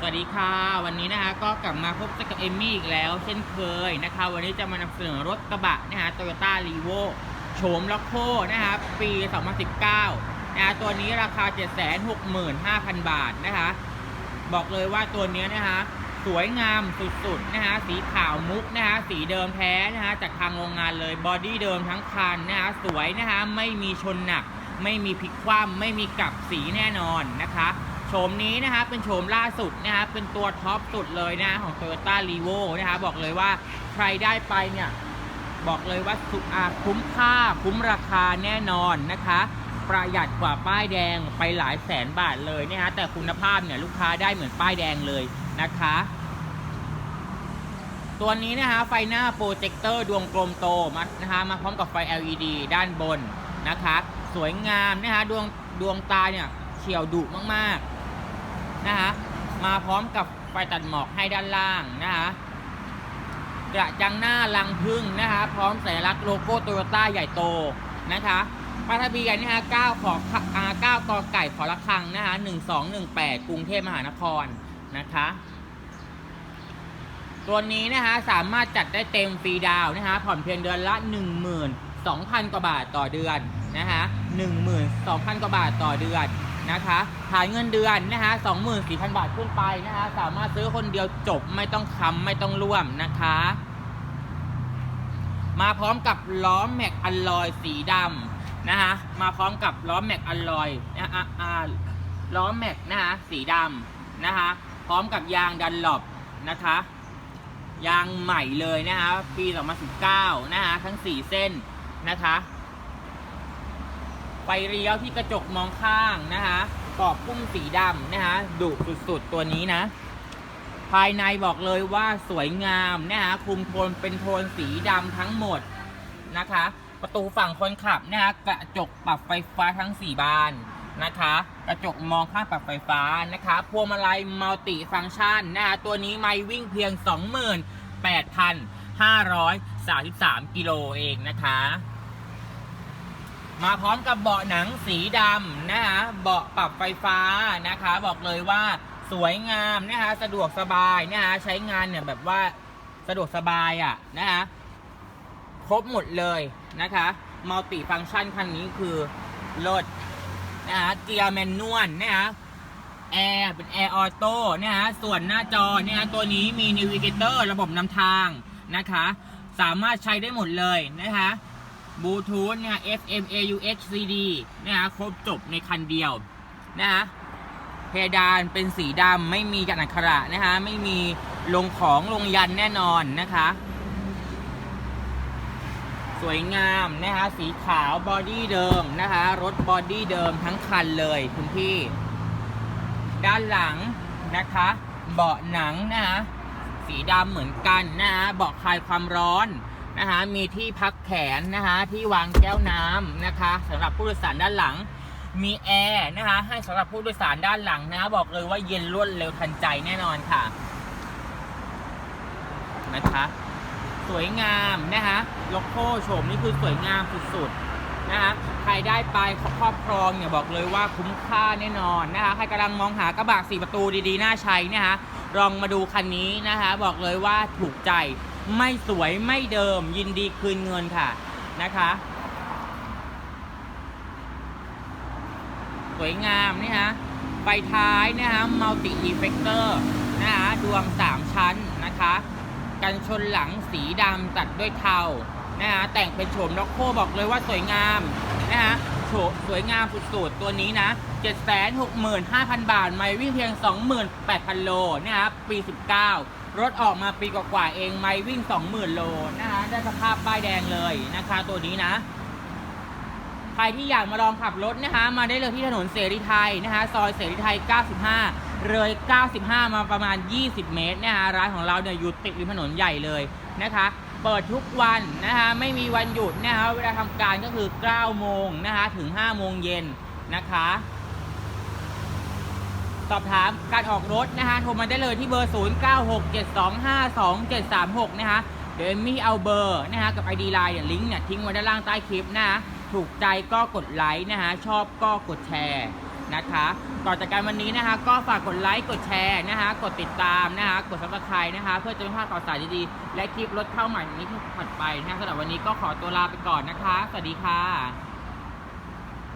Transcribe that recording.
สวัสดีค่ะ วันนี้นะคะก็กลับมาพบกับเอมมี่อีกแล้ว เช่นเคยนะคะ วันนี้จะมานำเสนอรถกระบะนะคะโตโยต้ารีโวโฉมล็อกโคนะคะปี 2019นะคะตัวนี้ราคา 765,000 บาทนะคะ บอกเลยว่าตัวนี้นะคะสวยงามสุดๆนะคะสีขาวมุกนะคะสีเดิมแท้นะคะจากทางโรงงานเลยบอดี้เดิมทั้งคันนะคะสวยนะคะไม่มีชนหนัก ไม่มีพลิกคว่ำไม่มีกลับสีแน่นอนนะคะ โฉมนี้นะคะเป็นโฉมล่าสุดนะคะเป็นตัวท็อปสุดเลยนะของ Toyota r e v o นะคะบอกเลยว่าใครได้ไปเนี่ยบอกเลยว่าสุอาคุ้มค่าคุ้มราคาแน่นอนนะคะ ประหยัดกว่าป้ายแดงไปหลายแสนบาทเลยนะฮะแต่คุณภาพเนี่ยลูกค้าได้เหมือนป้ายแดงเลยนะคะ ตัวนี้นะคะไฟหน้าโปรเจคเตอร์ดวงกลมโตมานะคะมาพร้อมกับไฟ LED ด้านบนนะคะ สวยงามนะคะดวงดวงตาเนี่ยเฉียวดุมากๆ นะคะมาพร้อมกับไฟตัดหมอกให้ด้านล่างนะคะกระจังหน้าลังพึ่งนะคะพร้อมสัญลักษณ์โลโก้โตโยต้าใหญ่โตนะคะป้ายทะเบียนนะคะ9ขออ่า9กอไก่ขอละคังนะคะ1218 กรุงเทพมหานครนะคะตัวนี้นะคะสามารถจัดได้เต็มฟรีดาวน์นะคะผ่อนเพียงเดือนละ 12,000 กว่าบาทต่อเดือนนะคะ12,000 กว่าบาทต่อเดือน นะคะฐานเงินเดือนนะคะ24,000 บาทขึ้นไปนะคะสามารถซื้อคนเดียวจบไม่ต้องค้ำไม่ต้องร่วมนะคะ มาพร้อมกับล้อแม็กอลลอยสีดำนะคะมาพร้อมกับล้อแม็กอลลอยนะอะอ่าล้อแม็กนะคะสีดำนะคะพร้อมกับยางดันหลบนะคะยางใหม่เลยนะคะปี 2019 นะคะทั้ง 4 เส้นนะคะ ไฟเลี้ยวที่กระจกมองข้างนะคะกรอบพุ่มสีดำนะคะดุสุดๆตัวนี้นะ ภายในบอกเลยว่าสวยงามนะคะคุมโทนเป็นโทนสีดำทั้งหมดนะคะ ประตูฝั่งคนขับนะคะกระจกปรับไฟฟ้าทั้ง 4 บานนะคะ กระจกมองข้างปรับไฟฟ้านะคะพวงมาลัยมัลติฟังก์ชันนะคะตัวนี้ไม่วิ่งเพียง 28,533 กิโลเองนะคะ มาพร้อมกับเบาะหนังสีดำนะคะเบาะปรับไฟฟ้านะคะ บอกเลยว่าสวยงามนะคะสะดวกสบายนะคะใช้งานเนี่ยแบบว่าสะดวกสบายอะ่ะนะคะครบหมดเลยนะคะมัลติฟังก์ชันคันนี้คือรถนะคะเกียร์แมนนวลนะคะแอร์เป็นแอร์ออโต้นะคะส่วนหน้าจอเนี่ยตัวนี้มีนิวิเกเตอร์ระบบนำทางนะคะ สามารถใช้ได้หมดเลยนะคะ บลูทูธเนี่ย FM AUX CD นะคะครบจบในคันเดียวนะคะเพดานเป็นสีดำไม่มีกันอักขระนะคะไม่มีลงของลงยันแน่นอนนะคะ สวยงามนะคะสีขาวบอดี้เดิมนะคะรถบอดี้เดิมทั้งคันเลยคุณพี่ ด้านหลังนะคะ เบาะหนังนะคะสีดำเหมือนกันนะคะเบาะคลายความร้อน นะคะ มีที่พักแขนนะคะ ที่วางแก้วน้ำนะคะสำหรับผู้โดยสารด้านหลัง มีแอร์นะคะให้สำหรับผู้โดยสารด้านหลังนะคะบอกเลยว่าเย็นรวดเร็วทันใจแน่นอนค่ะ นะคะสวยงามนะคะโลโก้โฉมนี่คือสวยงามสุดๆนะคะใครได้ไปครอบครองเนี่ยบอกเลยว่าคุ้มค่าแน่นอนนะคะใครกำลังมองหากระบะสี่ประตูดีๆ น่าใช้นะคะลองมาดูคันนี้นะคะบอกเลยว่าถูกใจ ไม่สวยไม่เดิมยินดีคืนเงินค่ะนะคะ สวยงามนี่ฮะไฟท้ายนะฮะมัลติอีเฟกเตอร์นะฮะดวง 3 ชั้นนะคะ กันชนหลังสีดำตัดด้วยเทานะฮะแต่งเป็นโฉมล็อกโคบอกเลยว่าสวยงามนะฮะโฉมสวยงามสุดๆตัวนี้นะ765,000 บาท ไม่วิ่งเพียง 28,000 โลนะฮะปี 19 รถออกมาปีกว่าๆเองไม่วิ่ง 20,000 โลนะฮะได้สภาพป้ายแดงเลยนะคะตัวนี้นะ ใครที่อยากมาลองขับรถนะคะ มาได้เลยที่ถนนเสรีไทยนะคะ ซอยเสรีไทย 95 เลย 95 มาประมาณ 20 เมตรนะคะร้านของเราเนี่ยอยู่ติดริมถนนใหญ่เลยนะคะ เปิดทุกวันนะคะไม่มีวันหยุดนะคะเวลาทำการก็คือ 9 โมงนะคะถึง 5 โมงเย็นนะคะ สอบถามการออกรถนะคะโทรมาได้เลยที่เบอร์ 0967252736 นะคะเดี๋ยวเอมมี่เอาเบอร์นะคะกับ ID Line เนี่ยลิงก์เนี่ยทิ้งไว้ด้านล่างใต้คลิปนะคะถูกใจก็กดไลค์นะคะชอบก็กดแชร์นะคะต่อจากการวันนี้นะคะ ก็ฝากกดไลค์กดแชร์นะคะกดติดตามนะคะกดซับสไครต์นะคะ เพื่อจะไม่พลาดข่าวสารดีๆ และคลิปรถเข้าใหม่นนี้ถัดไปนะคะสำหรับวันนี้ก็ขอตัวลาไปก่อนนะคะ สวัสดีค่ะ